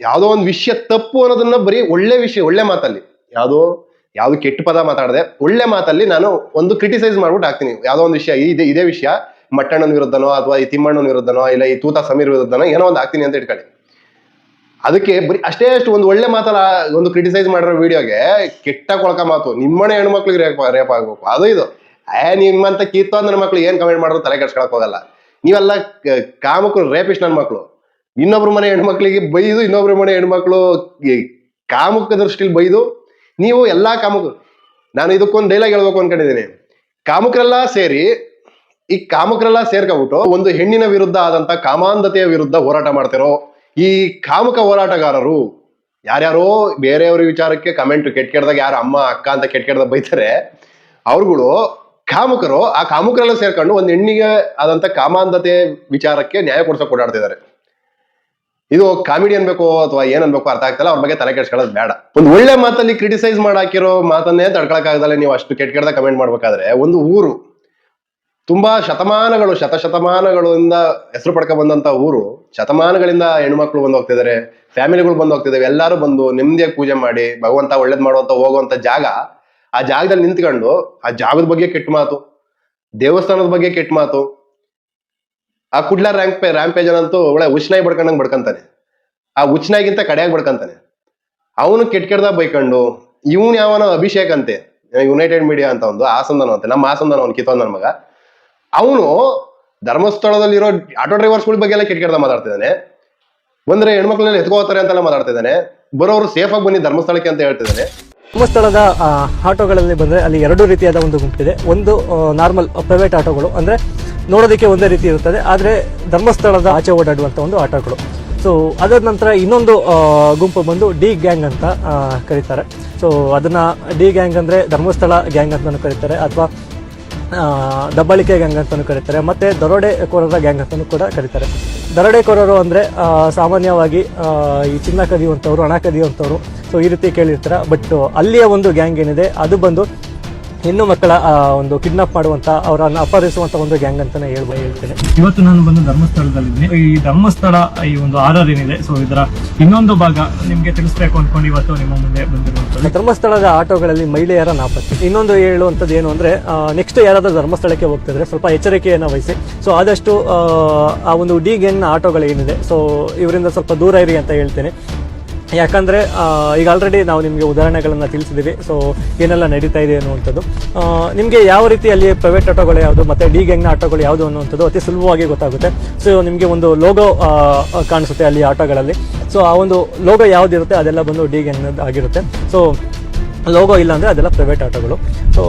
B: ಯಾವುದೋ ಒಂದು ವಿಷಯ ತಪ್ಪು ಅನ್ನೋದನ್ನ ಬರೀ ಒಳ್ಳೆ ವಿಷಯ, ಒಳ್ಳೆ ಮಾತಲ್ಲಿ. ಯಾವುದೋ, ಯಾವುದು ಕೆಟ್ಟ ಪದ ಮಾತಾಡದೆ, ಒಳ್ಳೆ ಮಾತಲ್ಲಿ ನಾನು ಒಂದು ಕ್ರಿಟಿಸೈಸ್ ಮಾಡ್ಬಿಟ್ಟು ಹಾಕ್ತೀನಿ. ಯಾವುದೋ ಒಂದು ವಿಷಯ, ಇದೇ ಇದೇ ವಿಷಯ, ಮಟ್ಟಣ್ಣನ ವಿರುದ್ಧನೋ, ಅಥವಾ ಈ ತಿಮ್ಮಣ್ಣನ ವಿರುದ್ಧನೋ, ಇಲ್ಲ ಈ ತೂತ ಸಮೀರ್ ವಿರುದ್ಧನೋ ಏನೋ ಒಂದು ಹಾಕ್ತೀನಿ ಅಂತ ಇಟ್ಕೊಳ್ಳಿ. ಅದಕ್ಕೆ ಬರೀ ಅಷ್ಟೇ ಅಷ್ಟು ಒಂದು ಒಳ್ಳೆ ಮಾತಲ್ಲ, ಒಂದು ಕ್ರಿಟಿಸೈಸ್ ಮಾಡಿರೋ ವಿಡಿಯೋಗೆ ಕೆಟ್ಟ ಕೊಳಕ ಮಾತು. ನಿಮ್ಮನೆ ಹೆಣ್ಮಕ್ಳಿಗೆ ರೇಪ್ ರೇಪ್ ಆಗ್ಬೇಕು. ಅದು ಇದು. ಏ, ನಿಮ್ಮಂತ ಕಿತ್ತು ಅಂದ್ರೆ ಮಕ್ಳು ಏನ್ ಕಮೆಂಟ್ ಮಾಡಿದ್ರು ತಲೆ ಕೆಡ್ಸ್ಕೊಳಕ್ ಹೋಗಲ್ಲ. ನೀವೆಲ್ಲ ಕಾಮಕರು ರೇಪಿಸ್ಟ್ ನನ್ನ ಮಕ್ಳು. ಇನ್ನೊಬ್ರ ಮನೆ ಹೆಣ್ಮಕ್ಳಿಗೆ ಬೈದು, ಇನ್ನೊಬ್ರ ಮನೆ ಹೆಣ್ಮಕ್ಳು ಕಾಮುಕ ದೃಷ್ಟಿಲಿ ಬೈದು, ನೀವು ಎಲ್ಲಾ ಕಾಮುಕ, ನಾನು ಇದಕ್ಕೊಂದು ಡೈಲಾಗ್ ಹೇಳ್ಬೇಕು ಅನ್ಕೊಂಡಿದ್ದೀನಿ. ಕಾಮುಕರೆಲ್ಲ ಸೇರಿ, ಈ ಕಾಮುಕರೆಲ್ಲ ಸೇರ್ಕೊಬಿಟ್ಟು ಒಂದು ಹೆಣ್ಣಿನ ವಿರುದ್ಧ ಆದಂತ ಕಾಮಾಂಧತೆಯ ವಿರುದ್ಧ ಹೋರಾಟ ಮಾಡ್ತಿರೋ ಈ ಕಾಮುಕ ಹೋರಾಟಗಾರರು ಯಾರ್ಯಾರೋ ಬೇರೆಯವ್ರ ವಿಚಾರಕ್ಕೆ ಕಮೆಂಟ್ ಕೆಟ್ಟ ಕೆಡ್ದಾಗ ಯಾರು ಅಮ್ಮ, ಅಕ್ಕ ಅಂತ ಕೆಟ್ಟ ಕೆಟ್ಟದಾಗ ಬೈತಾರೆ, ಅವ್ರುಗಳು ಕಾಮುಕರು ಆ ಕಾಮುಕರೆಲ್ಲ ಸೇರ್ಕೊಂಡು ಒಂದು ಹೆಣ್ಣಿಗೆ ಆದಂತ ಕಾಮಾಂಧತೆ ವಿಚಾರಕ್ಕೆ ನ್ಯಾಯ ಕೊಡ್ಸಕ್ ಓಡಾಡ್ತಿದ್ದಾರೆ ಇದು ಕಾಮಿಡಿ ಅನ್ಬೇಕು ಅಥವಾ ಏನ್ ಅನ್ಬೇಕು ಅರ್ಥ ಆಗ್ತಲ್ಲ, ಅವ್ರ ಬಗ್ಗೆ ತಲೆ ಕೆಡ್ಸ್ಕೊಳ್ಳೋದು ಬೇಡ. ಒಂದು ಒಳ್ಳೆ ಮಾತಲ್ಲಿ ಕ್ರಿಟಿಸೈಸ್ ಮಾಡಾಕಿರೋ ಮಾತನ್ನೇ ತಡ್ಕೊಳಕ್ಕಾಗದಲ್ಲ ನೀವು ಅಷ್ಟು ಕೆಟ್ಟ ಕೆಟ್ಟದಾಗ ಕಮೆಂಟ್ ಮಾಡ್ಬೇಕಾದ್ರೆ, ಒಂದು ಊರು ತುಂಬಾ ಶತಮಾನಗಳು, ಶತಶತಮಾನಗಳಿಂದ ಹೆಸರು ಪಡ್ಕ ಬಂದಂತ ಊರು. ಶತಮಾನಗಳಿಂದ ಹೆಣ್ಮಕ್ಳು ಬಂದು ಹೋಗ್ತಿದ್ದಾರೆ ಫ್ಯಾಮಿಲಿಗಳು ಬಂದು ಹೋಗ್ತಿದ್ದಾವೆ ಎಲ್ಲರೂ ಬಂದು ನೆಮ್ಮದಿಯಾಗಿ ಪೂಜೆ ಮಾಡಿ, ಭಗವಂತ ಒಳ್ಳೇದ್ ಮಾಡುವಂತ ಹೋಗುವಂತ ಜಾಗ, ಆ ಜಾಗದಲ್ಲಿ ನಿಂತ್ಕೊಂಡು ಆ ಜಾಗದ ಬಗ್ಗೆ ಕೆಟ್ಟ ಮಾತು, ದೇವಸ್ಥಾನದ ಬಗ್ಗೆ ಕೆಟ್ಟ ಮಾತು. ಆ ಕುಡ್ಲ ರ್ಯಾಂಪ್, ರ್ಯಾಂಪೇಜ್ ಅಂತೂ ಒಳ್ಳೆ ಉಚ್ನಾಯಿ ಬಡ್ಕೊಂಡಂಗೆ ಬಡ್ಕಂತಾನೆ. ಆ ಉಚ್ನಾಯಿಗಿಂತ ಕಡೆಯಾಗಿ ಬಡ್ಕಂತಾನೆ. ಅವನು ಕೆಟ್ಟ ಕೆಟ್ಟದಾಗ ಬೈಕೊಂಡು, ಇವನು ಯಾವನೋ ಅಭಿಷೇಕ್ ಅಂತೆ ಯುನೈಟೆಡ್ ಮೀಡಿಯಾ ಅಂತ ಒಂದು ಆಸಂದನ ಅಂತೆ, ನಮ್ಮ ಆಸಂದನ ಅವ್ನು ಕಿತ್ತೋನ್ ನನ್ನ ಮಗ. ಅವನು ಧರ್ಮಸ್ಥಳದಲ್ಲಿರೋ ಆಟೋ ಡ್ರೈವರ್ಸ್ಗಳ ಬಗ್ಗೆ ಎಲ್ಲ ಮಾತಾಡ್ತಾ ಮಾತಾಡ್ತಿದ್ದಾನೆ ಬಂದ್ರೆ ಹೆಣ್ಮಕ್ಳನ್ನ ಎತ್ಕೋತಾರೆ ಅಂತೆಲ್ಲ ಮಾತಾಡ್ತಿದ್ದಾನೆ ಬರೋರು ಸೇಫ್ ಆಗಿ ಬನ್ನಿ ಧರ್ಮಸ್ಥಳಕ್ಕೆ ಅಂತ ಹೇಳ್ತಿದ್ದಾನೆ
L: ಧರ್ಮಸ್ಥಳದ ಆಟೋಗಳಲ್ಲಿ ಬಂದರೆ ಅಲ್ಲಿ ಎರಡು ರೀತಿಯಾದ ಒಂದು ಗುಂಪಿದೆ ಒಂದು ನಾರ್ಮಲ್ ಪ್ರೈವೇಟ್ ಆಟೋಗಳು. ಅಂದರೆ ನೋಡೋದಕ್ಕೆ ಒಂದೇ ರೀತಿ ಇರುತ್ತದೆ. ಆದರೆ ಧರ್ಮಸ್ಥಳದ ಆಚೆ ಓಡಾಡುವಂಥ ಒಂದು ಆಟೋಗಳು. ಸೊ ಅದರ ನಂತರ ಇನ್ನೊಂದು ಗುಂಪು ಬಂದು ಡಿ ಗ್ಯಾಂಗ್ ಅಂತ ಕರೀತಾರೆ. ಸೊ ಅದನ್ನು ಡಿ ಗ್ಯಾಂಗ್ ಅಂದರೆ ಧರ್ಮಸ್ಥಳ ಗ್ಯಾಂಗ್ ಅಂತಲೂ ಕರೀತಾರೆ. ಅಥವಾ ದಬ್ಬಾಳಿಕೆ ಗ್ಯಾಂಗ್ ಅಂತಲೂ ಕರೀತಾರೆ. ಮತ್ತು ದರೋಡೆಕೋರರ ಗ್ಯಾಂಗ್ ಅಂತಲೂ ಕೂಡ ಕರೀತಾರೆ. ದರೋಡೆಕೋರರು ಅಂದರೆ ಸಾಮಾನ್ಯವಾಗಿ ಈ ಚಿನ್ನ ಕದಿಯುವಂಥವ್ರು ಹಣ ಕದಿಯುವಂಥವ್ರು. ಸೊ ಈ ರೀತಿ ಕೇಳಿರ್ತಾರೆ. ಬಟ್ ಅಲ್ಲಿಯ ಒಂದು ಗ್ಯಾಂಗ್ ಏನಿದೆ, ಅದು ಬಂದು ಹೆಣ್ಣು ಮಕ್ಕಳ ಒಂದು ಕಿಡ್ನಾಪ್ ಮಾಡುವಂತ ಅವರನ್ನು ಅಪಹರಿಸುವಂತ ಒಂದು ಗ್ಯಾಂಗ್ ಹೇಳ್ಬೋ ಹೇಳ್ತೇನೆ. ಇವತ್ತು ನಾನು ಬಂದು ಧರ್ಮಸ್ಥಳದಲ್ಲಿದ್ದೀನಿ ಈ ಧರ್ಮಸ್ಥಳ ಈ ಒಂದು ಆರ್ ಏನಿದೆ ಸೊ ಇದರ ಇನ್ನೊಂದು ಭಾಗ ನಿಮಗೆ ತಿಳಿಸ್ಬೇಕು ಅನ್ಕೊಂಡು ಇವತ್ತು ನಿಮ್ಮ ಮುಂದೆ ಬಂದಿರುವಂತ ಧರ್ಮಸ್ಥಳದ ಆಟೋಗಳಲ್ಲಿ ಮಹಿಳೆಯರ ನಾಪತ್ತೆ. ಇನ್ನೊಂದು ಹೇಳುವಂಥದ್ದು ಏನು ಅಂದ್ರೆ ನೆಕ್ಸ್ಟ್ ಯಾರಾದರೂ ಧರ್ಮಸ್ಥಳಕ್ಕೆ ಹೋಗ್ತಿದ್ರೆ ಸ್ವಲ್ಪ ಎಚ್ಚರಿಕೆಯನ್ನು ವಹಿಸಿ. ಸೊ ಆದಷ್ಟು ಆ, ಆ ಒಂದು ಡಿ ಗ್ಯಾಂಗ್ನ ಆಟೋಗಳು ಏನಿದೆ ಸೊ ಇವರಿಂದ ಸ್ವಲ್ಪ ದೂರ ಇರಿ ಅಂತ ಹೇಳ್ತೇನೆ. ಯಾಕಂದರೆ ಈಗ ಆಲ್ರೆಡಿ ನಾವು ನಿಮಗೆ ಉದಾಹರಣೆಗಳನ್ನು ತಿಳಿಸಿದ್ದೀವಿ ಸೊ ಏನೆಲ್ಲ ನಡೀತಾ ಇದೆ ಅನ್ನುವಂಥದ್ದು. ನಿಮಗೆ ಯಾವ ರೀತಿ ಅಲ್ಲಿ ಪ್ರೈವೇಟ್ ಆಟೋಗಳು ಯಾವುದು, ಮತ್ತು ಡಿ ಗ್ಯಾಂಗ್ನ ಆಟೋಗಳು ಯಾವುದು ಅನ್ನುವಂಥದ್ದು ಅತಿ ಸುಲಭವಾಗಿ ಗೊತ್ತಾಗುತ್ತೆ. ಸೊ ನಿಮಗೆ ಒಂದು ಲೋಗೋ ಕಾಣಿಸುತ್ತೆ ಅಲ್ಲಿ ಆಟೋಗಳಲ್ಲಿ. ಸೊ ಆ ಒಂದು ಲೋಗೋ ಯಾವುದಿರುತ್ತೆ ಅದೆಲ್ಲ ಬಂದು ಡಿ ಗ್ಯಾಂಗ್ನದ್ದು ಆಗಿರುತ್ತೆ. ಸೊ ಲೋಗೋ ಇಲ್ಲ ಅಂದರೆ ಅದೆಲ್ಲ ಪ್ರೈವೇಟ್ ಆಟೋಗಳು. ಸೊ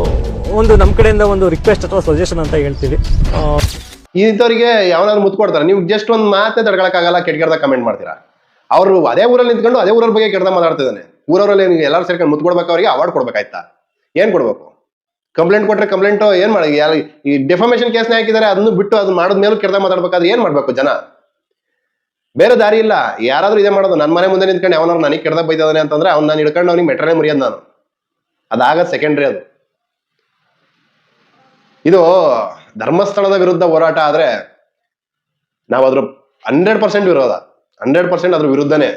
L: ಒಂದು ನಮ್ಮ ಕಡೆಯಿಂದ ಒಂದು ರಿಕ್ವೆಸ್ಟ್ ಅಥವಾ ಸಜೆಷನ್ ಅಂತ ಹೇಳ್ತೀವಿ.
B: ಇಂಥವ್ರಿಗೆ ಯಾವನಾದ್ರು ಮುತ್ಕೊಡ್ತಾರೆ. ನೀವು ಜಸ್ಟ್ ಒಂದು ಮಾತೇ ತಡ್ಕೊಳಕ್ಕಾಗಲ್ಲ ಕೆಟ್ಟ ಕಮೆಂಟ್ ಮಾಡ್ತೀರಾ? ಅವರು ಅದೇ ಊರಲ್ಲಿ ನಿಂತ್ಕೊಂಡು ಅದೇ ಊರಲ್ಲಿ ಬಗ್ಗೆ ಕೆಟ್ಟದಾಗ ಮಾತಾಡ್ತಿದ್ದಾನೆ ಊರವರಲ್ಲಿ ಎಲ್ಲರೂ ಸೇರ್ಕೊಂಡು ಮುತ್ತು ಕೊಡ್ಬೇಕು ಅವರಿಗೆ ಅವಾರ್ಡ್ ಕೊಡ್ಬೇಕಾಯ್ತಾ? ಏನ್ ಕೊಡ್ಬೇಕು? ಕಂಪ್ಲೇಂಟ್ ಕೊಟ್ರೆ ಕಂಪ್ಲೇಂಟ್ ಏನ್ ಮಾಡಿ? ಈ ಡೆಫಾಮೇಶನ್ ಕೇಸ್ನ ಹಾಕಿದ್ದಾರೆ ಅದನ್ನು ಬಿಟ್ಟು ಅದನ್ನ ಮಾಡಿದ್ಮೇಲೂ ಕೆಟ್ಟದಾಗ ಮಾತಾಡ್ಬೇಕಾದ್ರೆ ಏನ್ ಮಾಡ್ಬೇಕು ಜನ? ಬೇರೆ ದಾರಿ ಇಲ್ಲ. ಯಾರಾದ್ರೂ ಇದೇ ಮಾಡೋದು. ನನ್ನ ಮನೆ ಮುಂದೆ ನಿಂತ್ಕೊಂಡು ಅವನವ್ರು ನನಗೆ ಕೆಡ್ದ ಬೈದಾನೆ ಅಂತಂದ್ರೆ ಅವ್ನ ನಾನು ಹಿಡ್ಕೊಂಡು ಅವ್ನಿಗೆ ಮೆಟ್ರನೇ ಮುರಿಯೋದು ನಾನು. ಅದಾಗದ್ ಸೆಕೆಂಡ್ರಿ ಅದು. ಇದು ಧರ್ಮಸ್ಥಳದ ವಿರುದ್ಧ ಹೋರಾಟ ಆದ್ರೆ ನಾವು ಅದ್ರ ಹಂಡ್ರೆಡ್ ಪರ್ಸೆಂಟ್ ವಿರೋಧ. ಹಂಡ್ರೆಡ್ ಪರ್ಸೆಂಟ್ ಅದ್ರ ವಿರುದ್ಧನೇ.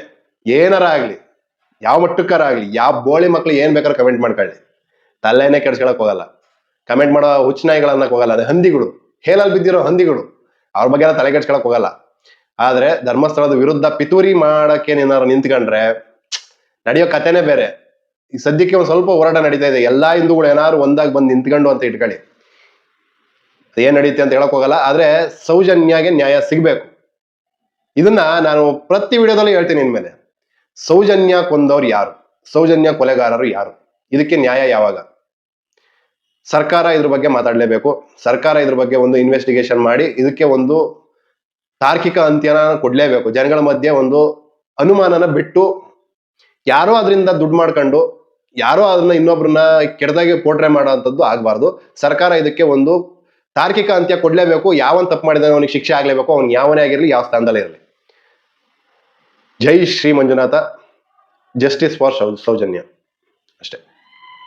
B: ಏನಾರ ಆಗ್ಲಿ, ಯಾವ ಮಟ್ಟಕ್ಕಾರ ಆಗ್ಲಿ, ಯಾವ ಬೋಳಿ ಮಕ್ಳು ಏನ್ ಬೇಕಾದ್ರೆ ಕಮೆಂಟ್ ಮಾಡ್ಕೊಳ್ಳಿ. ತಲೆನೇ ಕೆಡ್ಸ್ಕೊಳಕ್ ಹೋಗಲ್ಲ. ಕಮೆಂಟ್ ಮಾಡೋ ಹುಚ್ಚನಾಯಿಗಳನ್ನ ಹೋಗಲ್ಲ. ಅದೇ ಹಂದಿಗಳು. ಹೇಲಲ್ಲಿ ಬಿದ್ದಿರೋ ಹಂದಿಗಳು. ಅವ್ರ ಬಗ್ಗೆ ತಲೆ ಕೆಡ್ಸ್ಕೊಳಕ್ ಹೋಗಲ್ಲ. ಆದ್ರೆ ಧರ್ಮಸ್ಥಳದ ವಿರುದ್ಧ ಪಿತೂರಿ ಮಾಡಕ್ಕೆ ಏನಾರು ನಿಂತ್ಕೊಂಡ್ರೆ, ನಡೆಯೋ ಕಥೆನೇ ಬೇರೆ. ಈ ಸದ್ಯಕ್ಕೆ ಒಂದು ಸ್ವಲ್ಪ ಹೋರಾಟ ನಡೀತಾ ಇದೆ. ಎಲ್ಲಾ ಹಿಂದೂಗಳು ಏನಾದ್ರು ಒಂದಾಗಿ ಬಂದು ನಿಂತ್ಕೊಂಡು ಅಂತ ಇಟ್ಕೊಳ್ಳಿ. ಏನ್ ನಡೀತೆ ಅಂತ ಹೇಳಕ್ ಹೋಗಲ್ಲ. ಆದ್ರೆ ಸೌಜನ್ಯಾಗೆ ನ್ಯಾಯ ಸಿಗ್ಬೇಕು. ಇದನ್ನ ನಾನು ಪ್ರತಿ ವಿಡಿಯೋದಲ್ಲೂ ಹೇಳ್ತೀನಿ ಇನ್ಮೇಲೆ ಸೌಜನ್ಯ ಕೊಂದವ್ರು ಯಾರು? ಸೌಜನ್ಯ ಕೊಲೆಗಾರರು ಯಾರು? ಇದಕ್ಕೆ ನ್ಯಾಯ ಯಾವಾಗ? ಸರ್ಕಾರ ಇದ್ರ ಬಗ್ಗೆ ಮಾತಾಡಲೇಬೇಕು. ಸರ್ಕಾರ ಇದ್ರ ಬಗ್ಗೆ ಒಂದು ಇನ್ವೆಸ್ಟಿಗೇಷನ್ ಮಾಡಿ, ಇದಕ್ಕೆ ಒಂದು ತಾರ್ಕಿಕ ಅಂತ್ಯನ ಕೊಡ್ಲೇಬೇಕು. ಜನಗಳ ಮಧ್ಯೆ ಒಂದು ಅನುಮಾನನ ಬಿಟ್ಟು ಯಾರೋ ಅದರಿಂದ ದುಡ್ಡು ಮಾಡ್ಕೊಂಡು, ಯಾರೋ ಅದನ್ನ ಇನ್ನೊಬ್ರನ್ನ ಕೆಡದಾಗಿ ಪೋಟ್ರೆ ಮಾಡೋಂಥದ್ದು ಆಗಬಾರ್ದು. ಸರ್ಕಾರ ಇದಕ್ಕೆ ಒಂದು ತಾರ್ಕಿಕ ಅಂತ್ಯ ಕೊಡ್ಲೇಬೇಕು. ಯಾವನ್ ತಪ್ಪು ಮಾಡಿದಾನೆ ಅವನಿಗೆ ಶಿಕ್ಷೆ ಆಗ್ಲೇಬೇಕು. ಅವ್ನು ಯಾವನೇ ಆಗಿರಲಿ, ಯಾವ ಸ್ಥಾನದಲ್ಲೇ ಇರಲಿ. ಜೈ ಶ್ರೀ ಮಂಜುನಾಥ ಜಸ್ಟಿಸ್ ಫಾರ್ ಸೌಜನ್ಯ. ಅಷ್ಟೇ.